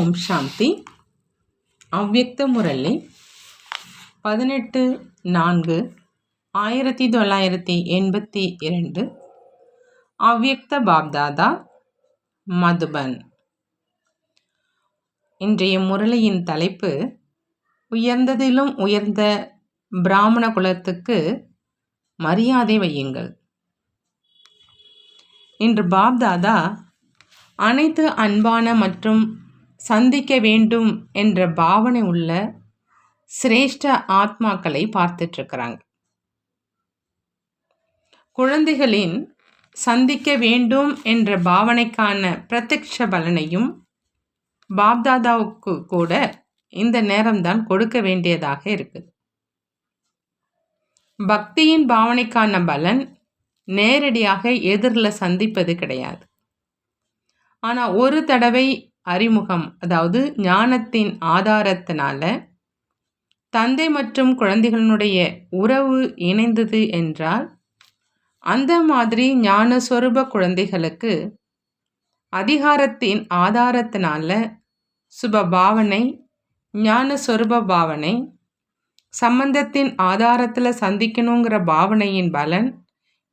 ஓம் சாந்தி. அவ்யக்த முரளி. பதினெட்டு நான்கு ஆயிரத்தி தொள்ளாயிரத்தி எண்பத்தி இரண்டு. அவ்யக்த பாப்தாதா மதுபன். இன்றைய முரளியின் தலைப்பு உயர்ந்ததிலும் உயர்ந்த பிராமண குலத்துக்கு மரியாதை வையுங்கள். இன்று பாப்தாதா அனைத்து அன்பான மற்றும் சந்திக்க வேண்டும் என்ற பாவனை உள்ள சிரேஷ்ட ஆத்மாக்களை பார்த்துட்ருக்குறாங்க குழந்தைகளின் சந்திக்க வேண்டும் என்ற பாவனைக்கான பிரத்யக்ஷ பலனையும் பாப்தாதாவுக்கு கூட இந்த நேரம்தான் கொடுக்க வேண்டியதாக இருக்குது. பக்தியின் பாவனைக்கான பலன் நேரடியாக எதிரில் சந்திப்பது கிடையாது. ஆனால் ஒரு தடவை அறிமுகம் அதாவது ஞானத்தின் ஆதாரத்தினால தந்தை மற்றும் குழந்தைகளினுடைய உறவு இணைந்தது என்றால் அந்த மாதிரி ஞான சொரூப குழந்தைகளுக்கு அதிகாரத்தின் ஆதாரத்தினால சுப பாவனை ஞான சொரூப பாவனை சம்பந்தத்தின் ஆதாரத்தில் சந்திக்கணுங்கிற பாவனையின் பலன்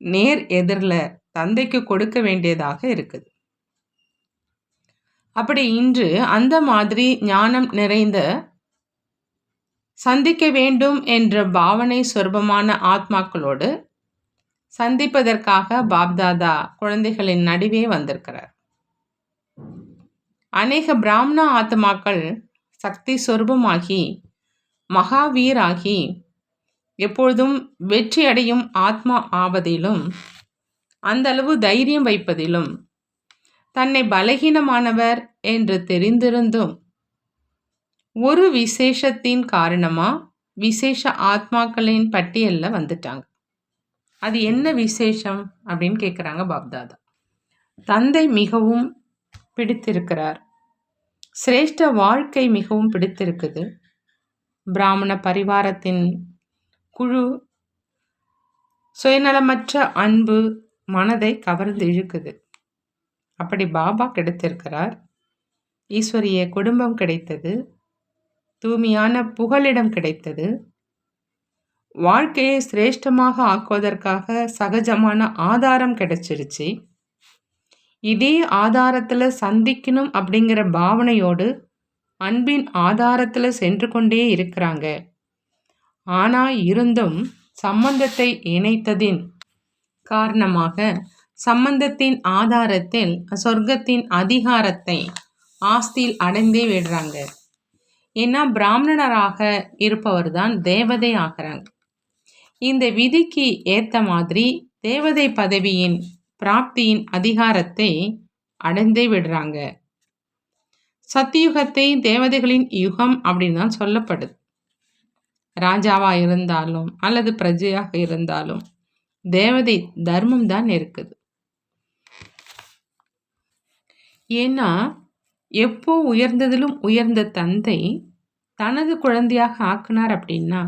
நேர் எதிரில் தந்தைக்கு கொடுக்க வேண்டியதாக இருக்குது. அப்படி இன்று அந்த மாதிரி ஞானம் நிறைந்த சந்திக்க வேண்டும் என்ற பாவனை சொர்பமான ஆத்மாக்களோடு சந்திப்பதற்காக பாப்தாதா குழந்தைகளின் நடுவே வந்திருக்கிறார். அநேக பிராமண ஆத்மாக்கள் சக்தி சொர்பமாகி மகாவீராகி எப்பொழுதும் வெற்றி அடையும் ஆத்மா ஆவதிலும் அந்த அளவு தைரியம் வைப்பதிலும் தன்னை பலகீனமானவர் என்று தெரிந்திருந்தும் ஒரு விசேஷத்தின் காரணமா விசேஷ ஆத்மாக்களின் பட்டியலில் வந்துட்டாங்க. அது என்ன விசேஷம் அப்படின்னு கேட்குறாங்க பாப்தாதா. தந்தை மிகவும் பிடித்திருக்கிறார். சிரேஷ்ட வாழ்க்கை மிகவும் பிடித்திருக்குது. பிராமண பரிவாரத்தின் குழு சுயநலமற்ற அன்பு மனதை கவர்ந்து இழுக்குது. அப்படி பாபா கிடைத்திருக்கிறார். ஈஸ்வரிய குடும்பம் கிடைத்தது. தூய்மையான புகலிடம் கிடைத்தது. வாழ்க்கையை சிரேஷ்டமாக ஆக்குவதற்காக சகஜமான ஆதாரம் கிடைச்சிருச்சு. இதே ஆதாரத்தில் சந்திக்கணும் அப்படிங்கிற பாவனையோடு அன்பின் ஆதாரத்தில் சென்று கொண்டே இருக்கிறாங்க. ஆனால் இருந்தும் சம்பந்தத்தை இணைத்ததின் காரணமாக சம்பந்தத்தின் ஆதாரத்தில் சொர்க்கத்தின் அதிகாரத்தை ஆஸ்தியில் அடைந்தே விடுறாங்க. ஏன்னா பிராமணராக இருப்பவர் தான் தேவதை ஆகிறாங்க. இந்த விதிக்கு ஏற்ற மாதிரி தேவதை பதவியின் பிராப்தியின் அதிகாரத்தை அடைந்தே விடுறாங்க. சத்தியுகத்தை தேவதைகளின் யுகம் அப்படின்னு தான் சொல்லப்படுது. ராஜாவா இருந்தாலும் அல்லது பிரஜையாக இருந்தாலும் தேவதை தர்மம் தான் இருக்குது. ஏன்னா எப்போ உயர்ந்ததிலும் உயர்ந்த தந்தை தனது குழந்தையாக ஆக்குனார் அப்படின்னா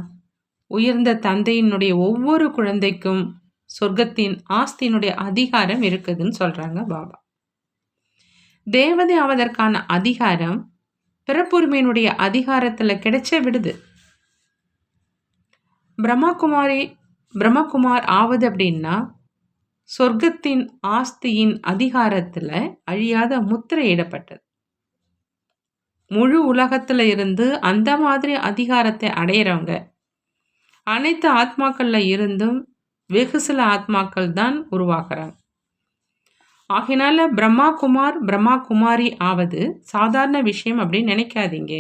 உயர்ந்த தந்தையினுடைய ஒவ்வொரு குழந்தைக்கும் சொர்க்கத்தின் ஆஸ்தியினுடைய அதிகாரம் இருக்குதுன்னு சொல்கிறாங்க பாபா. தேவதை ஆவதற்கான அதிகாரம் பிறப்புரிமையினுடைய அதிகாரத்தில் கிடைச்ச விடுது. பிரம்மகுமாரி பிரம்மகுமார் ஆவது அப்படின்னா சொர்க்கத்தின் ஆஸ்தியின் அதிகாரத்தில் அழியாத முத்திரையிடப்பட்டது முழு உலகத்தில் இருந்து அந்த மாதிரி அதிகாரத்தை அடையிறவங்க. அனைத்து ஆத்மாக்களில் இருந்தும் வெகு சில ஆத்மாக்கள் தான் உருவாகிறாங்க. ஆகினால பிரம்மா குமார் பிரம்மா குமாரி ஆவது சாதாரண விஷயம் அப்படின்னு நினைக்காதீங்க.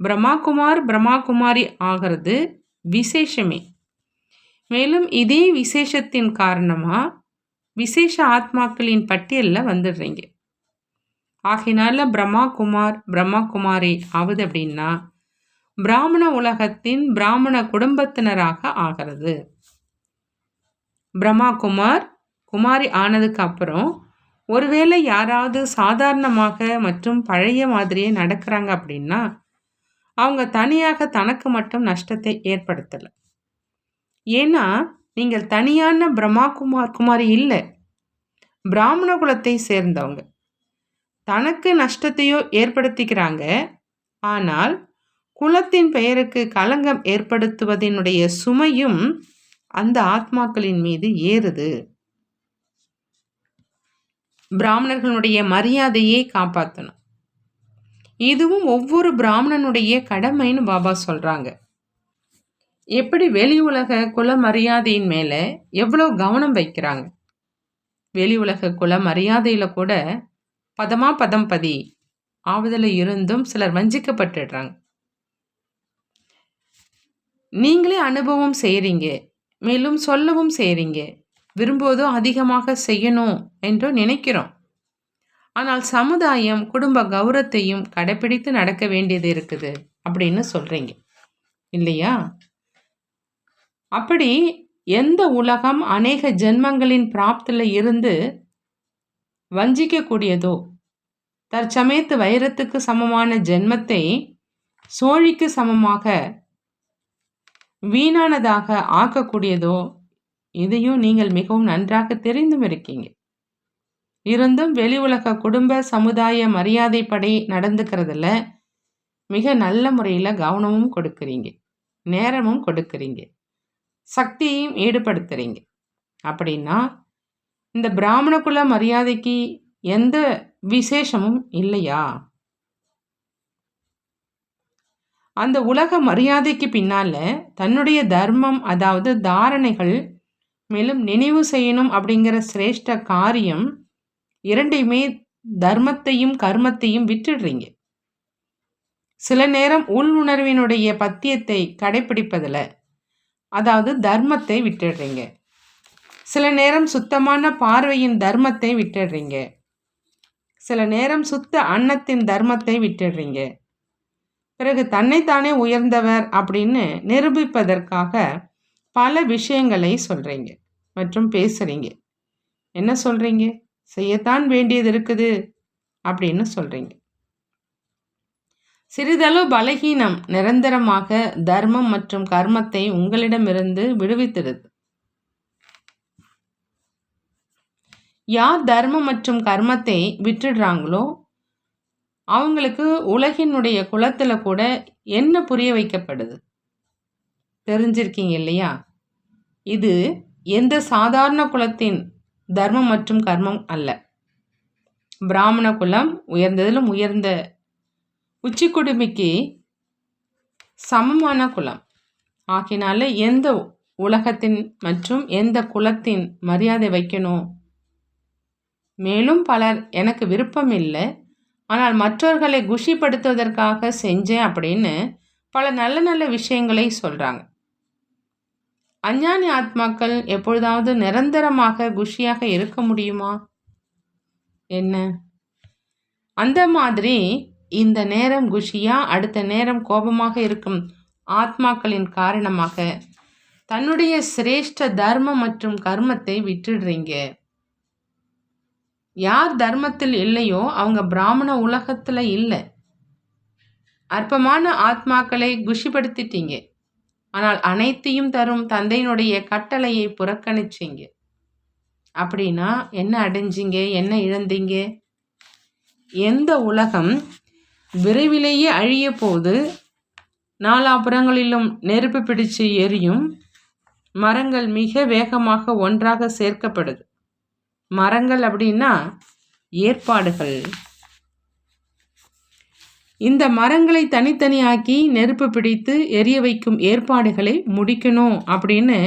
பிரம்மா குமார் பிரம்மா குமாரி ஆகிறது விசேஷமே. மேலும் இதே விசேஷத்தின் காரணமாக விசேஷ ஆத்மாக்களின் பட்டியலில் வந்துடுறீங்க. ஆகினால பிரம்மா குமார் பிரம்மா குமாரி ஆகுது அப்படின்னா பிராமண உலகத்தின் பிராமண குடும்பத்தினராக ஆகிறது. பிரம்மா குமார் குமாரி ஆனதுக்கு அப்புறம் ஒருவேளை யாராவது சாதாரணமாக மற்றும் பழைய மாதிரியே நடக்கிறாங்க அப்படின்னா அவங்க தனியாக தனக்கு மட்டும் நஷ்டத்தை ஏற்படுத்தலை. ஏன்னா நீங்கள் தனியான பிரம்மா குமார் குமாரி இல்லை. பிராமண குலத்தை சேர்ந்தவங்க. தனக்கு நஷ்டத்தையோ ஏற்படுத்திக்கிறாங்க. ஆனால் குலத்தின் பெயருக்கு களங்கம் ஏற்படுத்துவதனுடைய சுமையும் அந்த ஆத்மாக்களின் மீது ஏறுது. பிராமணர்களுடைய மரியாதையை காப்பாற்றணும் இதுவும் ஒவ்வொரு பிராமணனுடைய கடமைன்னு பாபா சொல்கிறாங்க எப்படி வெளி உலக குல மரியாதையின் மேலே எவ்வளோ கவனம் வைக்கிறாங்க? வெளி உலக குல மரியாதையில் கூட பதமா பதம் பதி ஆவதில் இருந்தும் சிலர் வஞ்சிக்கப்பட்டுடுறாங்க. நீங்களே அனுபவம் செய்கிறீங்க மேலும் சொல்லவும் செய்கிறீங்க விரும்புவதோ அதிகமாக செய்யணும் என்றும் நினைக்கிறோம். ஆனால் சமுதாயம் குடும்ப கௌரவத்தையும் கடைப்பிடித்து நடக்க வேண்டியது இருக்குது அப்படின்னு சொல்கிறீங்க இல்லையா? அப்படி எந்த உலகம் அநேக ஜென்மங்களின் பிராப்தில் இருந்து வஞ்சிக்கக்கூடியதோ தற்சமயத்து வைரத்துக்கு சமமான ஜென்மத்தை சோழிக்கு சமமாக வீணானதாக ஆக்கக்கூடியதோ இதையும் நீங்கள் மிகவும் நன்றாக தெரிந்தும் இருக்கீங்க. இருந்தும் வெளி உலக குடும்ப சமுதாய மரியாதைப்படி நடந்துக்கிறதுல மிக நல்ல முறையில் கவனமும் கொடுக்குறீங்க நேரமும் கொடுக்குறீங்க. சக்தியையும் ஈடுபடுத்துறீங்க. அப்படின்னா இந்த பிராமண குல மரியாதைக்கு எந்த விசேஷமும் இல்லையா? அந்த உலக மரியாதைக்கு பின்னால தன்னுடைய தர்மம் அதாவது தாரணைகள் மேலும் நினைவு செய்யணும் அப்படிங்கிற சிரேஷ்ட காரியம் இரண்டையுமே தர்மத்தையும் கர்மத்தையும் விட்டுடுறீங்க. சில நேரம் உள் உணர்வினுடைய பத்தியத்தை கடைபிடிப்பதில் அதாவது தர்மத்தை விட்டுடுறீங்க. சில நேரம் சுத்தமான பார்வையின் தர்மத்தை விட்டுடுறீங்க. சில நேரம் சுத்த அன்னத்தின் தர்மத்தை விட்டுடுறீங்க. பிறகு தன்னைத்தானே உயர்ந்தவர் அப்படின்னு நிரூபிப்பதற்காக பல விஷயங்களை சொல்கிறீங்க மற்றும் பேசுகிறீங்க என்ன சொல்கிறீங்க செய்யத்தான் வேண்டியது இருக்குது அப்படின்னு சொல்கிறீங்க சிறிதளவு பலகீனம் நிரந்தரமாக தர்மம் மற்றும் கர்மத்தை உங்களிடமிருந்து விடுவித்திருது. யார் தர்மம் மற்றும் கர்மத்தை விட்டுடுறாங்களோ அவங்களுக்கு உலகினுடைய குலத்தில் கூட என்ன புரிய வைக்கப்படுது? தெரிஞ்சிருக்கீங்க இல்லையா? இது எந்த சாதாரண குலத்தின் தர்மம் மற்றும் கர்மம் அல்ல. பிராமண குலம் உயர்ந்ததிலும் உயர்ந்த உச்சி குடுமிக்கு சமமான குலம். ஆகினால எந்த உலகத்தின் மற்றும் எந்த குலத்தின் மரியாதை வைக்கணும்? மேலும் பலர் எனக்கு விருப்பம் இல்லை. ஆனால் மற்றவர்களை குஷிப்படுத்துவதற்காக செஞ்சேன் அப்படின்னு பல நல்ல நல்ல விஷயங்களை சொல்கிறாங்க அஞ்ஞானி ஆத்மாக்கள் எப்பொழுதாவது நிரந்தரமாக குஷியாக இருக்க முடியுமா? என்ன? அந்த மாதிரி இந்த நேரம் குஷியா அடுத்த நேரம் கோபமாக இருக்கும் ஆத்மாக்களின் காரணமாக. தன்னுடைய சிரேஷ்ட தர்மம் மற்றும் கர்மத்தை விட்டுடுறீங்க. யார் தர்மத்தில் இல்லையோ அவங்க பிராமண உலகத்தில் இல்லை. அற்பமான ஆத்மாக்களை குஷிப்படுத்திட்டீங்க. ஆனால் அனைத்தையும் தரும் தந்தையினுடைய கட்டளையை புறக்கணிச்சிங்க. அப்படின்னா என்ன அடைஞ்சிங்க? என்ன இழந்தீங்க? எந்த உலகம் விரைவிலேயே அழிய போது நாலாபுறங்களிலும் நெருப்பு பிடிச்சு எரியும். மரங்கள் மிக வேகமாக ஒன்றாக சேர்க்கப்படுது. மரங்கள் அப்படின்னா ஏற்பாடுகள். இந்த மரங்களை தனித்தனியாக்கி நெருப்பு பிடித்து எரிய வைக்கும் ஏற்பாடுகளை முடிக்கணும் அப்படின்னு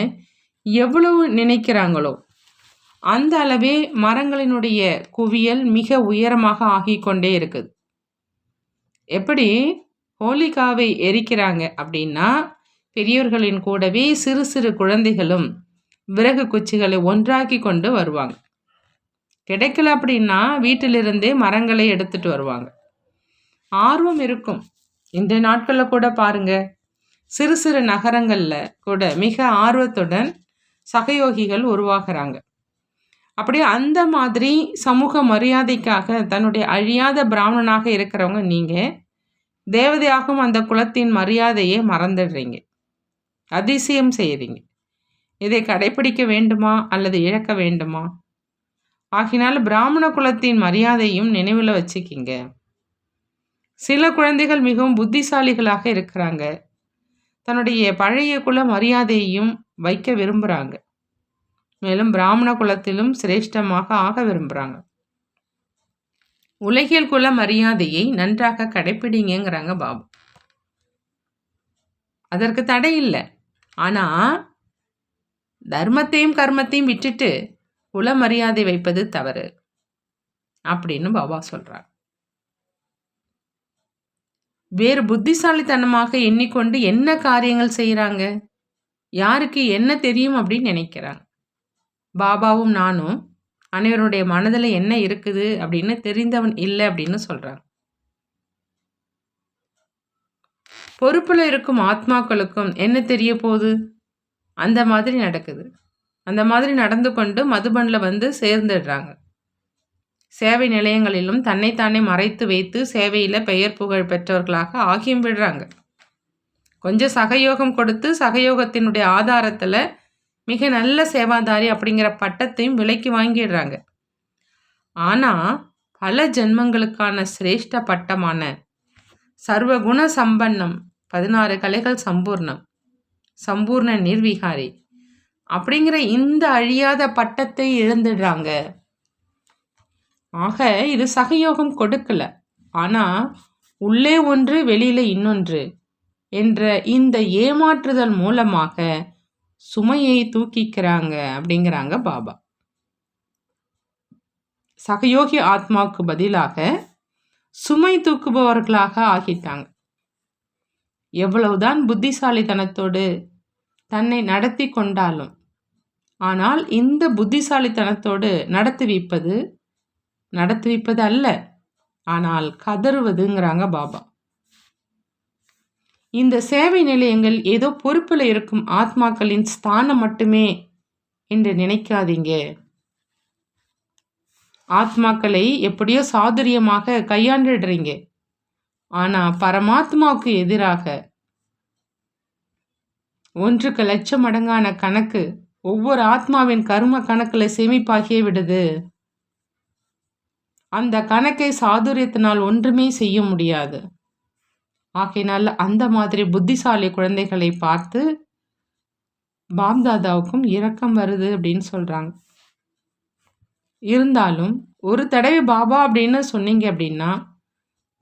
எவ்வளவு நினைக்கிறாங்களோ அந்த அளவே மரங்களினுடைய குவியல் மிக உயரமாக ஆகிக்கொண்டே இருக்குது. எப்படி ஹோலிகாவை எரிக்கிறாங்க அப்படின்னா பெரியோர்களின் கூடவே சிறு சிறு குழந்தைகளும் விறகு குச்சிகளை ஒன்றாக்கி கொண்டு வருவாங்க. கிடைக்கல அப்படின்னா வீட்டிலிருந்தே மரங்களை எடுத்துட்டு வருவாங்க. ஆர்வம் இருக்கும். இன்றைய நாட்களில் கூட பாருங்க சிறு சிறு நகரங்களில் கூட மிக ஆர்வத்துடன் சகயோகிகள் உருவாகிறாங்க. அப்படியே அந்த மாதிரி சமூக மரியாதைக்காக தன்னுடைய அழியாத பிராமணனாக இருக்கிறவங்க நீங்கள் தேவதையாகும் அந்த குலத்தின் மரியாதையை மறந்துடுறீங்க. அதிசயம் செய்கிறீங்க இதை கடைபிடிக்க வேண்டுமா அல்லது இழக்க வேண்டுமா? ஆகினால் பிராமண குலத்தின் மரியாதையும் நினைவில் வச்சுக்கிங்க. சில குழந்தைகள் மிகவும் புத்திசாலிகளாக இருக்கிறாங்க. தன்னுடைய பழைய குல மரியாதையையும் வைக்க விரும்புகிறாங்க மேலும் பிராமண குலத்திலும் சிரேஷ்டமாக ஆக விரும்புகிறாங்க உலகியல் குல மரியாதையை நன்றாக கடைப்பிடிங்கிறாங்க பாபு. அதற்கு தடை இல்லை. ஆனால் தர்மத்தையும் கர்மத்தையும் விட்டுட்டு குல மரியாதை வைப்பது தவறு அப்படின்னு பாபா சொல்கிறார் வேறு புத்திசாலித்தனமாக எண்ணிக்கொண்டு என்ன காரியங்கள் செய்கிறாங்க யாருக்கு என்ன தெரியும் அப்படின்னு நினைக்கிறாங்க. பாபாவும் நானும் அனைவருடைய மனதில் என்ன இருக்குது அப்படின்னு தெரிந்தவன் இல்லை அப்படின்னு சொல்கிறாங்க பொறுப்பில் இருக்கும் ஆத்மாக்களுக்கும் என்ன தெரிய போகுது? அந்த மாதிரி நடக்குது. அந்த மாதிரி நடந்து கொண்டு மதுபனில் வந்து சேர்ந்துடுறாங்க. சேவை நிலையங்களிலும் தன்னைத்தானே மறைத்து வைத்து சேவையில் பெயர் புகழ் பெற்றவர்களாக ஆகியும் விடுறாங்க. கொஞ்சம் சகயோகம் கொடுத்து சகயோகத்தினுடைய ஆதாரத்தில் மிக நல்ல சேவாதாரி அப்படிங்கிற பட்டத்தையும் விலைக்கு வாங்கிடுறாங்க. ஆனால் பல ஜென்மங்களுக்கான சிரேஷ்ட பட்டமான சர்வகுண சம்பன்னம் பதினாறு கலைகள் சம்பூர்ணம் சம்பூர்ண நிர்விகாரி அப்படிங்கிற இந்த அழியாத பட்டத்தை இழந்துடுறாங்க. ஆக இது சகயோகம் கொடுக்கல. ஆனால் உள்ளே ஒன்று வெளியில இன்னொன்று என்ற இந்த ஏமாற்றுதல் மூலமாக சுமையை தூக்கிக்கிறாங்க அப்படிங்கிறாங்க பாபா. சகயோகி ஆத்மாவுக்கு பதிலாக சுமை தூக்குபவர்களாக ஆகிட்டாங்க. எவ்வளவுதான் புத்திசாலித்தனத்தோடு தன்னை நடத்தி கொண்டாலும் ஆனால் இந்த புத்திசாலித்தனத்தோடு நடத்தி வைப்பது நடத்தி வைப்பது அல்ல ஆனால் கதறுவதுங்கிறாங்க பாபா. இந்த சேவை நிலையங்கள் ஏதோ பொறுப்பில் இருக்கும் ஆத்மாக்களின் ஸ்தானம் மட்டுமே என்று நினைக்காதீங்க. ஆத்மாக்களை எப்படியோ சாதுரியமாக கையாண்டுடுறீங்க. ஆனால் பரமாத்மாவுக்கு எதிராக ஒன்றுக்கு லட்சம் மடங்கான கணக்கு ஒவ்வொரு ஆத்மாவின் கரும கணக்கில் சேமிப்பாகியே விடுது. அந்த கணக்கை சாதுரியத்தினால் ஒன்றுமே செய்ய முடியாது. ஆகையினால் அந்த மாதிரி புத்திசாலி குழந்தைகளை பார்த்து பாப்தாதாவுக்கும் இரக்கம் வருது அப்படின்னு சொல்கிறாங்க இருந்தாலும் ஒரு தடவை பாபா அப்படின்னு சொன்னீங்க அப்படின்னா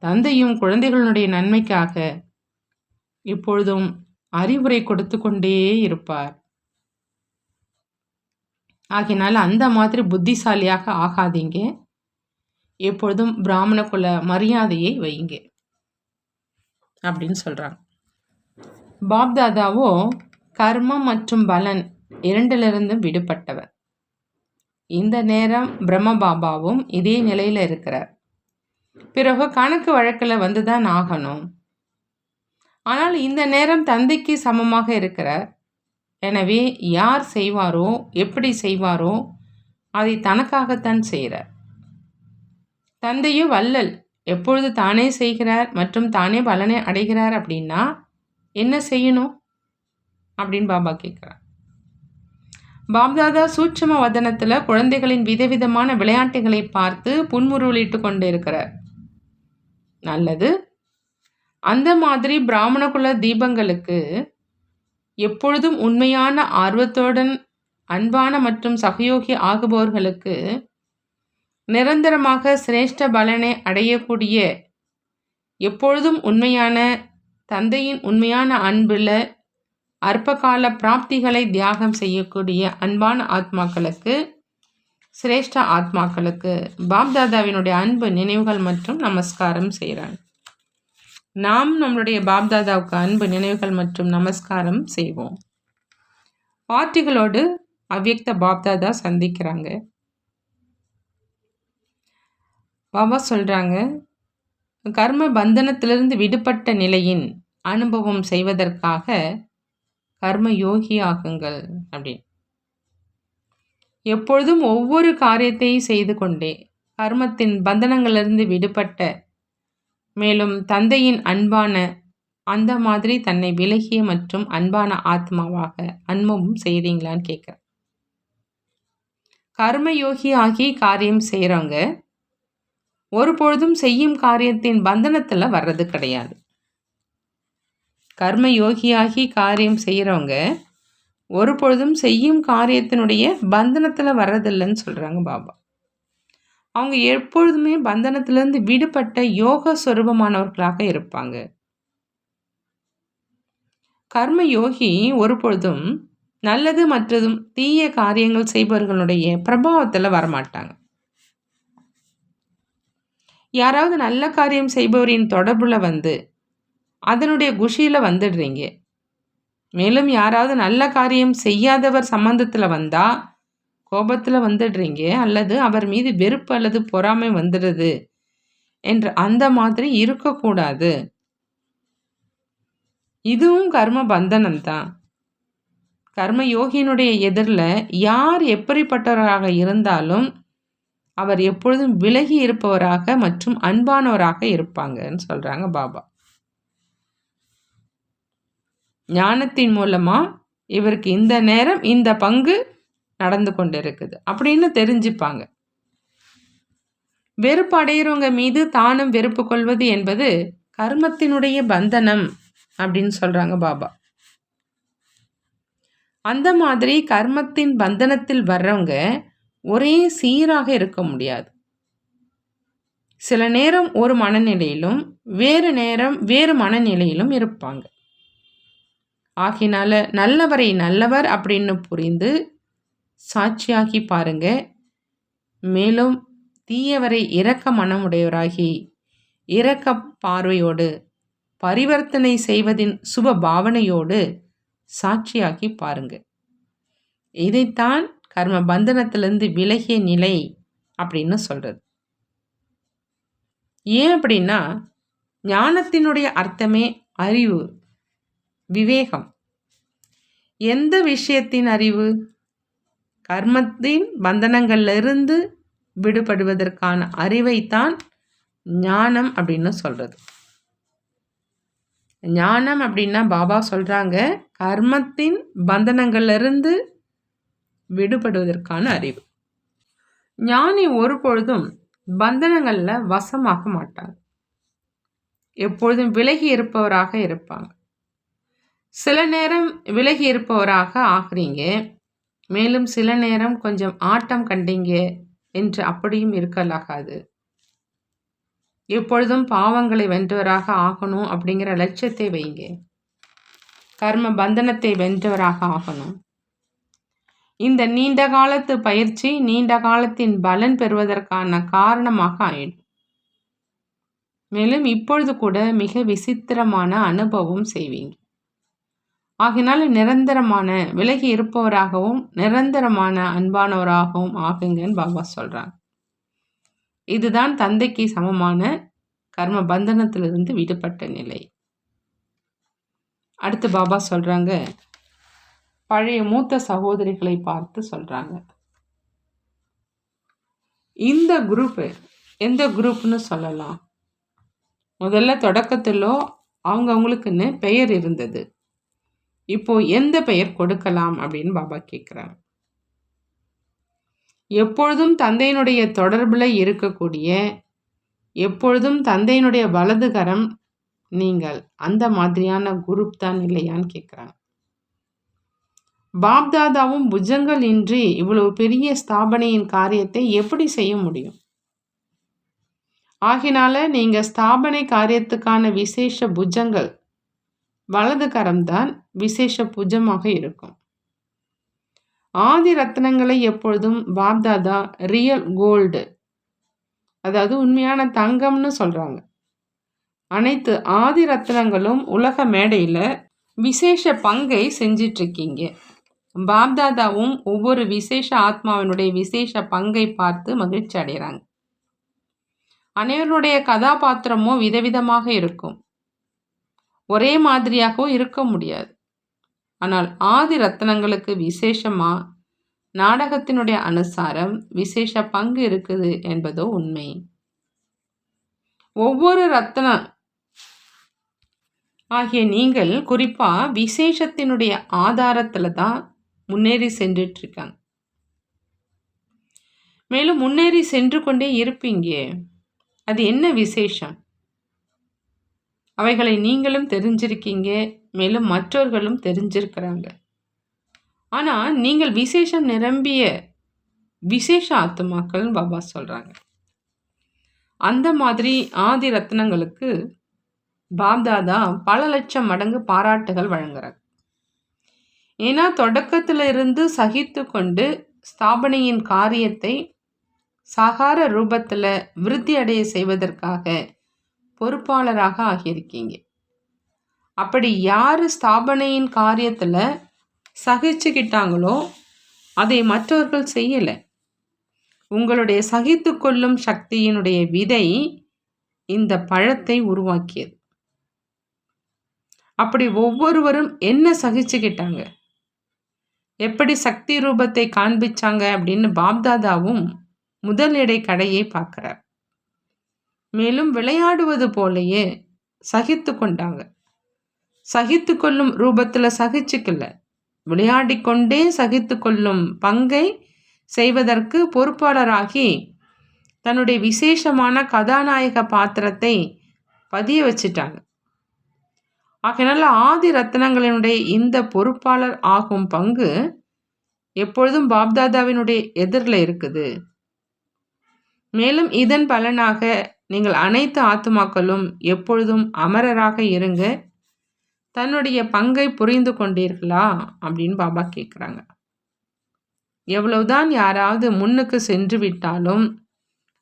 தந்தையும் குழந்தைகளுடைய நன்மைக்காக இப்பொழுதும் அறிவுரை கொடுத்து கொண்டே இருப்பார். ஆகினால் அந்த மாதிரி புத்திசாலியாக ஆகாதீங்க. எப்பொழுதும் பிராமண குல மரியாதையை வைங்க. அப்படின்னு சொல்கிறாங்க பாப்தாதாவோ கர்மம் மற்றும் பலன் இரண்டிலிருந்தும் விடுபட்டவர். இந்த நேரம் பிரம்ம பாபாவும் இதே நிலையில் இருக்கிறார். பிறகு கணக்கு வழக்கில் வந்து தான் ஆகணும். ஆனால் இந்த நேரம் தந்தைக்கு சமமாக இருக்கிறார். எனவே யார் செய்வாரோ எப்படி செய்வாரோ அதை தனக்காகத்தான் செய்கிறார் தந்தையும் வல்லல் எப்பொழுது தானே செய்கிறார் மற்றும் தானே பலனை அடைகிறார் அப்படின்னா என்ன செய்யணும்? அப்படின்னு பாபா கேட்குறார். பாப்தாதா சூட்சம வதனத்தில் குழந்தைகளின் விதவிதமான விளையாட்டுகளை பார்த்து புன்முருளிட்டு கொண்டு இருக்கிறார் நல்லது. அந்த மாதிரி பிராமணகுல தீபங்களுக்கு எப்பொழுதும் உண்மையான ஆர்வத்துடன் அன்பான மற்றும் சகயோகி ஆகுபவர்களுக்கு நிரந்தரமாக சிரேஷ்ட பலனை அடையக்கூடிய எப்பொழுதும் உண்மையான தந்தையின் உண்மையான அன்பில் அற்பகால பிராப்திகளை தியாகம் செய்யக்கூடிய அன்பான ஆத்மாக்களுக்கு சிரேஷ்ட ஆத்மாக்களுக்கு பாப்தாதாவினுடைய அன்பு நினைவுகள் மற்றும் நமஸ்காரம் செய்கிறான் நாம் நம்மளுடைய பாப்தாதாவுக்கு அன்பு நினைவுகள் மற்றும் நமஸ்காரம் செய்வோம். பார்ட்டிகளோடு அவ்யக்த பாப்தாதா சந்திக்கிறாங்க. பாபா சொல்கிறாங்க கர்ம பந்தனத்திலிருந்து விடுபட்ட நிலையின் அனுபவம் செய்வதற்காக கர்ம யோகி ஆகுங்கள் அப்படின்னு. எப்பொழுதும் ஒவ்வொரு காரியத்தையும் செய்து கொண்டே கர்மத்தின் பந்தனங்களிலிருந்து விடுபட்ட மேலும் தந்தையின் அன்பான அந்த மாதிரி தன்னை விலகிய மற்றும் அன்பான ஆத்மாவாக அன்பமும் செய்கிறீங்களான்னு கேட்குறேன் கர்மயோகி ஆகி காரியம் செய்கிறவங்க ஒரு பொழுதும் செய்யும் காரியத்தின் பந்தனத்தில் வர்றது கிடையாது. கர்ம யோகியாகி காரியம் செய்கிறவங்க ஒரு பொழுதும் செய்யும் காரியத்தினுடைய பந்தனத்தில் வர்றதில்லைன்னு சொல்கிறாங்க பாபா. அவங்க எப்பொழுதுமே பந்தனத்திலேருந்து விடுபட்ட யோக சுரூபமானவர்களாக இருப்பாங்க. கர்ம யோகி ஒரு பொழுதும் நல்லது மற்றதும் தீய காரியங்கள் செய்பவர்களுடைய பிரபாவத்தில் வரமாட்டாங்க. யாராவது நல்ல காரியம் செய்பவரின் தொடர்பில் வந்து அதனுடைய குஷியில் வந்துடுறீங்க. மேலும் யாராவது நல்ல காரியம் செய்யாதவர் சம்பந்தத்தில் வந்தால் கோபத்தில் வந்துடுறீங்க. அல்லது அவர் மீது வெறுப்பு அல்லது பொறாமை வந்துடுது என்று அந்த மாதிரி இருக்கக்கூடாது. இதுவும் கர்ம பந்தனம் தான். கர்ம யோகியினுடைய எதிரில் யார் எப்படிப்பட்டவராக இருந்தாலும் அவர் எப்பொழுதும் விலகி இருப்பவராக மற்றும் அன்பானவராக இருப்பாங்கன்னு சொல்கிறாங்க பாபா. ஞானத்தின் மூலமாக இவருக்கு இந்த நேரம் இந்த பங்கு நடந்து கொண்டு இருக்குது அப்படின்னு தெரிஞ்சுப்பாங்க. வெறுப்பு அடையிறவங்க மீது தானும் வெறுப்பு கொள்வது என்பது கர்மத்தினுடைய பந்தனம் அப்படின்னு சொல்கிறாங்க பாபா. அந்த மாதிரி கர்மத்தின் பந்தனத்தில் வர்றவங்க ஒரே சீராக இருக்க முடியாது. சில நேரம் ஒரு மனநிலையிலும் வேறு நேரம் வேறு மனநிலையிலும் இருப்பாங்க. ஆகினால நல்லவரை நல்லவர் அப்படின்னு புரிந்து சாட்சியாகி பாருங்க. மேலும் தீயவரை இரக்க மனமுடையவராகி இரக்க பார்வையோடு பரிவர்த்தனை செய்வதின் சுப பாவனையோடு சாட்சியாகி பாருங்க. இதைத்தான் கர்ம பந்தனத்திலிருந்து விலகிய நிலை அப்படின்னு சொல்கிறது ஏன் அப்படின்னா ஞானத்தினுடைய அர்த்தமே அறிவு விவேகம். எந்த விஷயத்தின் அறிவு? கர்மத்தின் பந்தனங்களிலிருந்து விடுபடுவதற்கான அறிவைத்தான் ஞானம் அப்படின்னு சொல்கிறது ஞானம் அப்படின்னா பாபா சொல்கிறாங்க கர்மத்தின் பந்தனங்களிலிருந்து விடுபடுவதற்கான அறிவு. ஞானி ஒரு பொழுதும் பந்தனங்களில் வசமாக மாட்டார். எப்பொழுதும் விலகி இருப்பவராக இருப்பாங்க. சில நேரம் விலகி இருப்பவராக ஆகிறீங்க. மேலும் சில நேரம் கொஞ்சம் ஆட்டம் கண்டீங்க என்று அப்படியும் இருக்கலாகாது. எப்பொழுதும் பாவங்களை வென்றவராக ஆகணும் அப்படிங்கிற லட்சியத்தை வைங்க. கர்ம பந்தனத்தை வென்றவராக ஆகணும். இந்த நீண்ட காலத்து பயிற்சி நீண்ட காலத்தின் பலன் பெறுவதற்கான காரணமாக ஆயிடும். மேலும் இப்பொழுது கூட மிக விசித்திரமான அனுபவம் செய்வீங்க. ஆகினால நிரந்தரமான விலகி இருப்பவராகவும் நிரந்தரமான அன்பானவராகவும் ஆகுங்கன்னு பாபா சொல்கிறாங்க இதுதான் தந்தைக்கு சமமான கர்ம பந்தனத்திலிருந்து விடுபட்ட நிலை. அடுத்து பாபா சொல்கிறாங்க பழைய மூத்த சகோதரிகளை பார்த்து சொல்கிறாங்க இந்த குரூப்பு எந்த குரூப்னு சொல்லலாம். முதல்ல தொடக்கத்திலோ அவங்கவுங்களுக்குன்னு பெயர் இருந்தது. இப்போ எந்த பெயர் கொடுக்கலாம் அப்படின்னு பாபா கேட்குறாங்க எப்பொழுதும் தந்தையினுடைய தொடர்பில் இருக்கக்கூடிய எப்பொழுதும் தந்தையினுடைய வலதுகரம் நீங்கள் அந்த மாதிரியான குரூப் தான் இல்லையான்னு கேட்குறாங்க பாப்தாதாவும் புஜங்கள் இன்றி இவ்வளவு பெரிய ஸ்தாபனையின் காரியத்தை எப்படி செய்ய முடியும்? ஆகினால நீங்கள் ஸ்தாபனை காரியத்துக்கான விசேஷ புஜங்கள் வலது கரம்தான் விசேஷ புஜமாக இருக்கும். ஆதி ரத்னங்களை எப்பொழுதும் பாப்தாதா ரியல் கோல்டு அதாவது உண்மையான தங்கம்னு சொல்கிறாங்க அனைத்து ஆதி ரத்னங்களும் உலக மேடையில் விசேஷ பங்கை செஞ்சிட்ருக்கீங்க. பாப்தாதாவும் ஒவ்வொரு விசேஷ ஆத்மாவினுடைய விசேஷ பங்கை பார்த்து மகிழ்ச்சி அடைகிறாங்க. அனைவருடைய கதாபாத்திரமும் விதவிதமாக இருக்கும். ஒரே மாதிரியாகவும் இருக்க முடியாது. ஆனால் ஆதி ரத்னங்களுக்கு விசேஷமாக நாடகத்தினுடைய அனுசாரம் விசேஷ பங்கு இருக்குது என்பதோ உண்மை. ஒவ்வொரு ரத்னம் ஆகிய நீங்கள் குறிப்பாக விசேஷத்தினுடைய ஆதாரத்தில் தான் முன்னேறி சென்றுட்ருக்காங்க மேலும் முன்னேறி சென்று கொண்டே இருப்பீங்க. அது என்ன விசேஷம்? அவைகளை நீங்களும் தெரிஞ்சிருக்கீங்க மேலும் மற்றவர்களும் தெரிஞ்சிருக்கிறாங்க. ஆனால் நீங்கள் விசேஷம் நிரம்பிய விசேஷ ஆத்மாக்கள்னு பாபா சொல்கிறாங்க அந்த மாதிரி ஆதி ரத்னங்களுக்கு பாப்தாதா பல லட்சம் மடங்கு பாராட்டுகள் வழங்குறாங்க. ஏன்னா தொடக்கத்தில் இருந்து சகித்து கொண்டு ஸ்தாபனையின் காரியத்தை சகார ரூபத்தில் விருத்தி அடைய செய்வதற்காக பொறுப்பாளராக ஆகியிருக்கீங்க. அப்படி யார் ஸ்தாபனையின் காரியத்தில் சகிச்சுக்கிட்டாங்களோ அதை மற்றவர்கள் செய்யலை. உங்களுடைய சகித்து கொள்ளும் சக்தியினுடைய விதை இந்த பழத்தை உருவாக்கியது. அப்படி ஒவ்வொருவரும் என்ன சகிச்சுக்கிட்டாங்க? எப்படி சக்தி ரூபத்தை காண்பிச்சாங்க அப்படின்னு பாப்தாதாவும் முதல் எடை கடையை பார்க்குறார். மேலும் விளையாடுவது போலயே சகித்து கொண்டாங்க. சகித்து கொள்ளும் ரூபத்தில் சகிச்சுக்கல. விளையாடி கொண்டே சகித்து கொள்ளும் பங்கை செய்வதற்கு பொறுப்பாளராகி தன்னுடைய விசேஷமான கதாநாயக பாத்திரத்தை பதிய வச்சிட்டாங்க. ஆகையினால ஆதி ரத்னங்களினுடைய இந்த பொறுப்பாளர் ஆகும் பங்கு எப்பொழுதும் பாப்தாதாவினுடைய எதிரில் இருக்குது. மேலும் இதன் பலனாக நீங்கள் அனைத்து ஆத்துமாக்களும் எப்பொழுதும் அமரராக இருங்க. தன்னுடைய பங்கை புரிந்து கொண்டீர்களா? அப்படின்னு பாபா கேட்குறாங்க எவ்வளவுதான் யாராவது முன்னுக்கு சென்று விட்டாலும்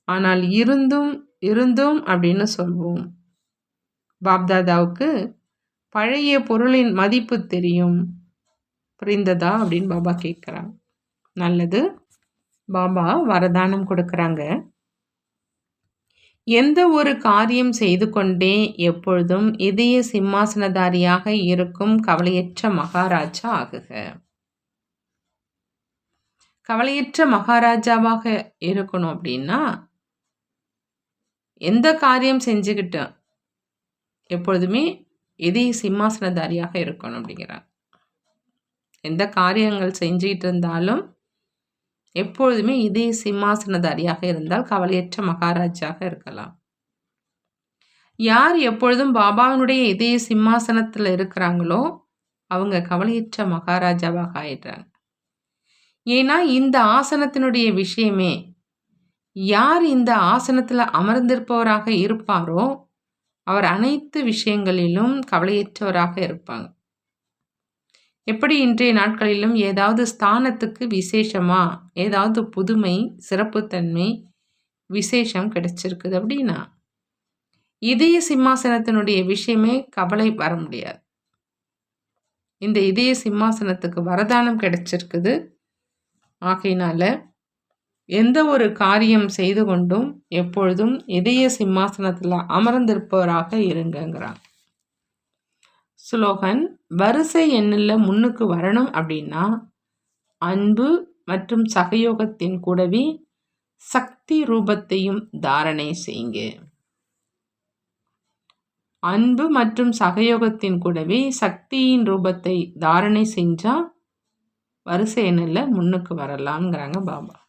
ஆனால் இருந்தும் இருந்தும் அப்படின்னு சொல்வோம். பாப்தாதாவுக்கு பழைய பொருளின் மதிப்பு தெரியும். புரிந்ததா? அப்படின்னு பாபா கேட்குறாங்க நல்லது. பாபா வரதானம் கொடுக்குறாங்க. எந்த ஒரு காரியம் செய்து கொண்டே எப்பொழுதும் இதய சிம்மாசனதாரியாக இருக்கும் கவலையற்ற மகாராஜா ஆகுக. கவலையற்ற மகாராஜாவாக இருக்கணும் அப்படின்னா எந்த காரியம் செஞ்சுக்கிட்டோம் எப்பொழுதுமே எதி சிம்மாசனதாரியாக இருக்கணும் அப்படிங்கிறார் எந்த காரியங்கள் செஞ்சுக்கிட்டு இருந்தாலும் எப்பொழுதுமே இதே சிம்மாசனதாரியாக இருந்தால் கவலையற்ற மகாராஜாக இருக்கலாம். யார் எப்பொழுதும் பாபாவினுடைய இதய சிம்மாசனத்தில் இருக்கிறாங்களோ அவங்க கவலையற்ற மகாராஜாவாக ஆயிடுறாங்க. ஏன்னா இந்த ஆசனத்தினுடைய விஷயமே யார் இந்த ஆசனத்தில் அமர்ந்திருப்பவராக இருப்பாரோ அவர் அனைத்து விஷயங்களிலும் கவலையற்றவராக இருப்பாங்க. எப்படி இன்றைய நாட்களிலும் ஏதாவது ஸ்தானத்துக்கு விசேஷமா ஏதாவது புதுமை சிறப்புத்தன்மை விசேஷம் கிடைச்சிருக்குது அப்படின்னா இதய சிம்மாசனத்தினுடைய விஷயமே கவலை வர முடியாது. இந்த இதய சிம்மாசனத்துக்கு வரதானம் கிடைச்சிருக்குது. ஆகையினால எந்த ஒரு காரியம் செய்து கொண்டும் எப்பொழுதும் இதய சிம்மாசனத்தில் அமர்ந்திருப்பவராக இருங்கங்கிறாங்க. ஸ்லோகன் வரிசை எண்ணில் முன்னுக்கு வரணும் அப்படின்னா அன்பு மற்றும் சகயோகத்தின் கூடவே சக்தி ரூபத்தையும் தாரணை செய்யுங்க. அன்பு மற்றும் சகயோகத்தின் கூடவே சக்தியின் ரூபத்தை தாரணை செஞ்சால் வரிசை எண்ணில் முன்னுக்கு வரலாம்ங்கிறாங்க பாபா.